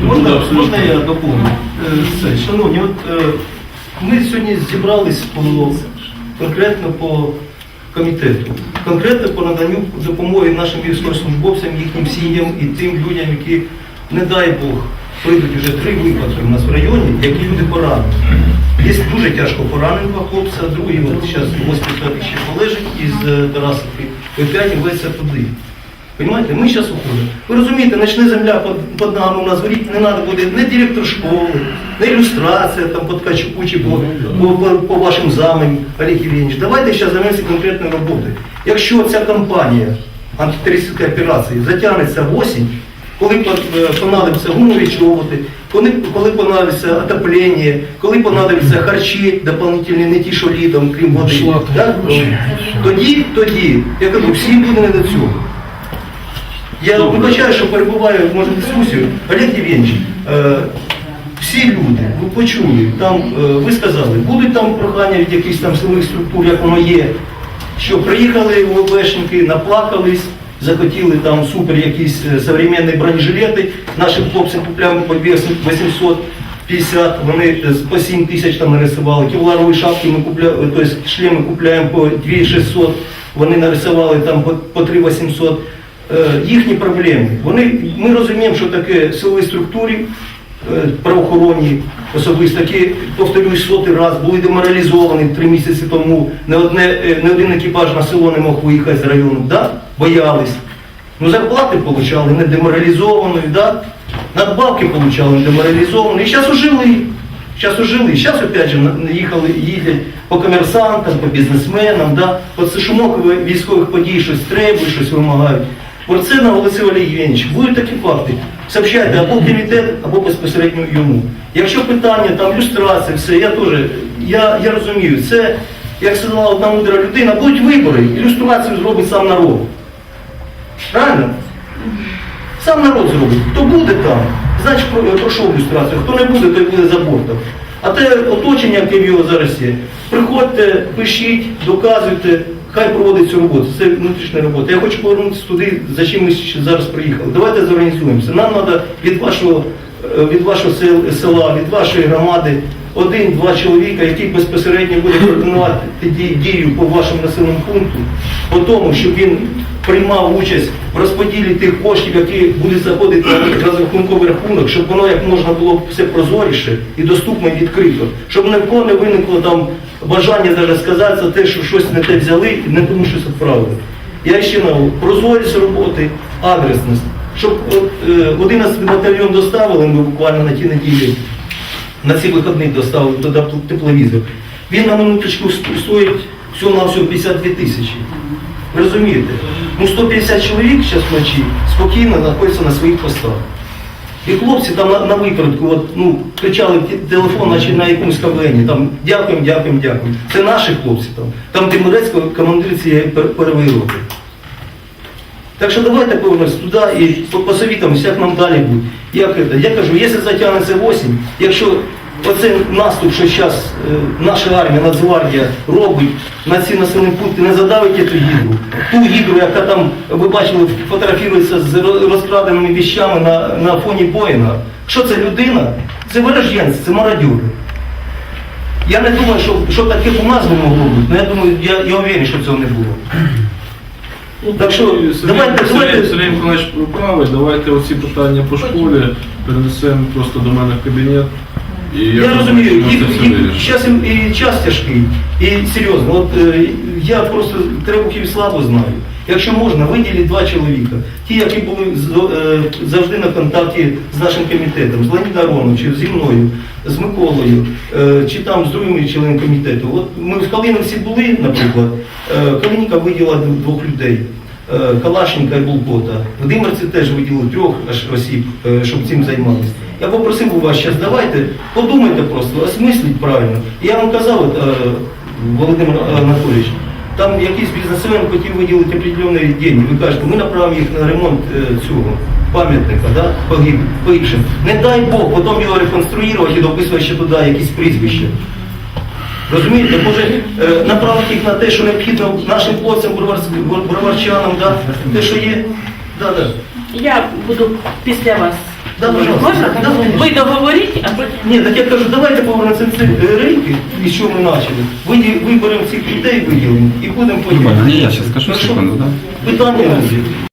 тобто Можна, буде абсолютно... можна я доповню? Е, Це, шановні, от е, ми сьогодні зібрались по, конкретно по комітету, конкретно по наданню допомоги нашим військовослужбовцям, їхнім сім'ям і тим людям, які, не дай Бог, прийдуть вже три випадки у нас в районі, які люди поранені. Є дуже тяжко пораненого хлопця, другий от зараз в госпіталі ще полежить із е, Тарасовки, і опять веться туди. Понимаете, ми зараз уходимо. Ви розумієте, почне земля під, нами у нас горіть, не треба буде не директор школи, не ілюстрація там по Ткачуку чи по, по, по, по вашим замам, Олег Євгеньевич. Давайте зараз займемося конкретною роботою. Якщо ця кампанія антитерористичної операції затягнеться в осінь, коли е, понадобиться гумові чоботи, коли, коли понадобиться отоплення, коли понадобиться харчі дополнительні, не ті, що літом, крім води. Так? Тоді, тоді, я кажу, всі буде не до цього. Я вибачаю, що перебуваю, може, в дискусію. Олег Євгеньевич, е, всі люди, ви почули, там, е, ви сказали, будуть там прохання від якихось там силових структур, як воно є, що приїхали ОБшники, наплакались, захотіли там супер якісь е, современні бронежилети, нашим хлопцям купляємо по 850, вони е, по 7 тисяч там нарисували, кевларові шапки ми купляємо, тобто шлеми купляємо по 2600, вони нарисували там по, по 3800. Е, їхні проблеми. Вони, ми розуміємо, що таке силові структури е, правоохоронні, особисто, які, повторюсь, сотий раз, були деморалізовані три місяці тому, не, одне, е, не один екіпаж на село не мог виїхати з району, да? боялись. Ну зарплати отримали не деморалізованою, да? надбавки отримали не деморалізованою. І зараз ужили. Зараз ужили. Зараз опять же їхали, їздять по комерсантам, по бізнесменам, да? по це шумок військових подій щось требують, щось вимагають. Про це наголосив Олег Євгенович. Будуть такі факти. Сообщайте або комітет, або безпосередньо йому. Якщо питання, там люстрація, все, я теж, я, я розумію, це, як сказала одна мудра людина, будуть вибори, ілюстрацію зробить сам народ. Правильно? Сам народ зробить. Хто буде там, значить про- пройшов люстрацію. Хто не буде, той буде за бортом. А те оточення, яке в його зараз є, приходьте, пишіть, доказуйте, хай проводить цю роботу. Це внутрішня робота. Я хочу повернутися туди, за чим ми ще зараз приїхали. Давайте зорганізуємося. Нам треба від вашого, е, від вашого села, від вашої громади один-два чоловіка, який безпосередньо буде координувати ді- дію по вашому населеному пункту, по тому, щоб він приймав участь в розподілі тих коштів, які будуть заходити на розрахунковий рахунок, щоб воно як можна було все прозоріше і доступно і відкрито, щоб ні в кого не виникло там бажання навіть сказати за те, що щось не те взяли і не тому щось відправили. Я ще на прозорість роботи, адресність. Щоб е, 11 батальйон доставили ми буквально на ті неділі, на ці вихідні доставили туди тепловізор. Він на минуточку стоїть всього на всього 52 тисячі. Ви розумієте? Ну 150 чоловік зараз вночі спокійно знаходяться на своїх постах. І хлопці там на, на випередку от, ну, кричали телефон, наче на якомусь кавлені, там дякуємо, дякуємо, дякуємо. Це наші хлопці там. Там Тимирецько командир цієї пер- першої роти. Так що давайте повернемось туди і по- посовітимося, як нам далі буде. Як? Я кажу, якщо затягнеться осінь, якщо оцей наступ, що зараз наша армія, Нацгвардія робить на ці населені пункти, не задавить цю гідру, ту гідру, яка там, ви бачили, фотографується з розкраденими віщами на, на фоні Боїнга. Що це людина? Це вороженці, це мародюри. Я не думаю, що, що таке у нас би могло бути, але я думаю, я, я уверен, що цього не було. Так що, давайте- давайте- Сергій Миколаївич правий, давайте оці питання по школі перенесемо просто до мене в кабінет. І Я, думаю, розумію, їх, їх, зараз і час тяжкий, і серйозно. От е, я просто Требухів слабо знаю. Якщо можна, виділіть два чоловіка. Ті, які були е, завжди на контакті з нашим комітетом, з Леонідом Ароновичем, зі мною, з Миколою, е, чи там з другими членами комітету. От ми в Калиновці були, наприклад, е, Калиніка виділа двох людей. е, Калашенка і Булкота. В Димерці теж виділили трьох осіб, щоб цим займалися. Я попросив у вас зараз, давайте, подумайте просто, осмисліть правильно. Я вам казав, е, Володимир Анатолійович, там якийсь бізнесмен хотів виділити определенні деньги. Ви кажете, ми направимо їх на ремонт е, цього пам'ятника, да, погиб, погибшим. Не дай Бог, потім його реконструювати і дописувати ще туди якісь прізвища. Розумієте, може е, направити їх на те, що необхідно нашим хлопцям, броварчанам, да, те, що є. Да, да. Я буду після вас. Можна? Ви договоріть, а потім... Ні, так я кажу, давайте повернемося ці рейки, і що ми почали. Виберемо цих людей, виділимо і будемо потім. Нормально, я сейчас скажу секунду, да? Питання не буде.